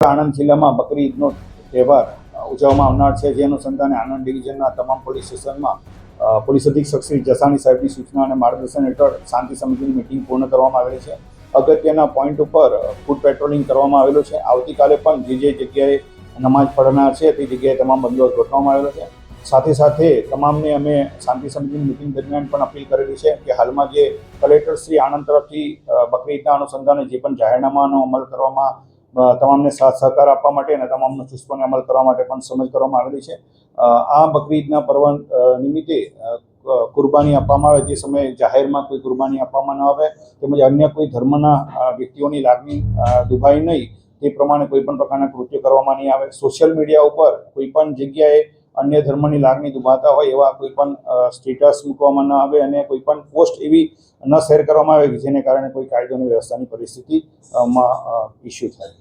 આણંદ જિલ્લામાં બકરી ઈદનો તહેવાર ઉજવવામાં આવનાર છે. જે અનુસંધાને આણંદ ડિવિઝનના તમામ પોલીસ સ્ટેશનમાં પોલીસ અધિક્ષક શ્રી જસાણી સાહેબની સૂચના અને માર્ગદર્શન હેઠળ શાંતિ સમિતિની મિટિંગ પૂર્ણ કરવામાં આવેલી છે. અગત્યના પોઈન્ટ ઉપર ફૂડ પેટ્રોલિંગ કરવામાં આવેલું છે. આવતીકાલે પણ જે જે જગ્યાએ નમાજ પઢનાર છે, તે જગ્યાએ તમામ બંદોબસ્ત ગોઠવવામાં આવેલો છે. સાથે સાથે તમામને અમે શાંતિ સમિતિની મિટિંગ દરમિયાન પણ અપીલ કરેલી છે કે હાલમાં જે કલેક્ટર શ્રી આણંદ તરફથી બકરી ઈદના અનુસંધાને જે પણ જાહેરનામાનો અમલ કરવામાં તમામને સાથ સહકાર આપવા માટે અને તમામનો ચુસ્તપણે અમલ કરવા માટે પણ સમજ કરવામાં આવેલી છે. આ બકરીદના પર્વ નિમિત્તે કુરબાની આપવામાં આવે તે સમયે જાહેરમાં કોઈ કુરબાની આપવામાં ન આવે તેમજ અન્ય કોઈ ધર્મના વ્યક્તિઓની લાગણી દુભાઈ નહીં તે પ્રમાણે કોઈ પણ પ્રકારના કૃત્ય કરવામાં નહીં આવે. સોશિયલ મીડિયા ઉપર કોઈ પણ જગ્યાએ અન્ય ધર્મની લાગણી દુભાતા હોય એવા કોઈ પણ સ્ટેટસ મૂકવામાં ન આવે અને કોઈ પણ પોસ્ટ એવી ન શેર કરવામાં આવે જેને કારણે કોઈ કાયદો અને વ્યવસ્થાની પરિસ્થિતિ માં ઇસ્યુ થાય.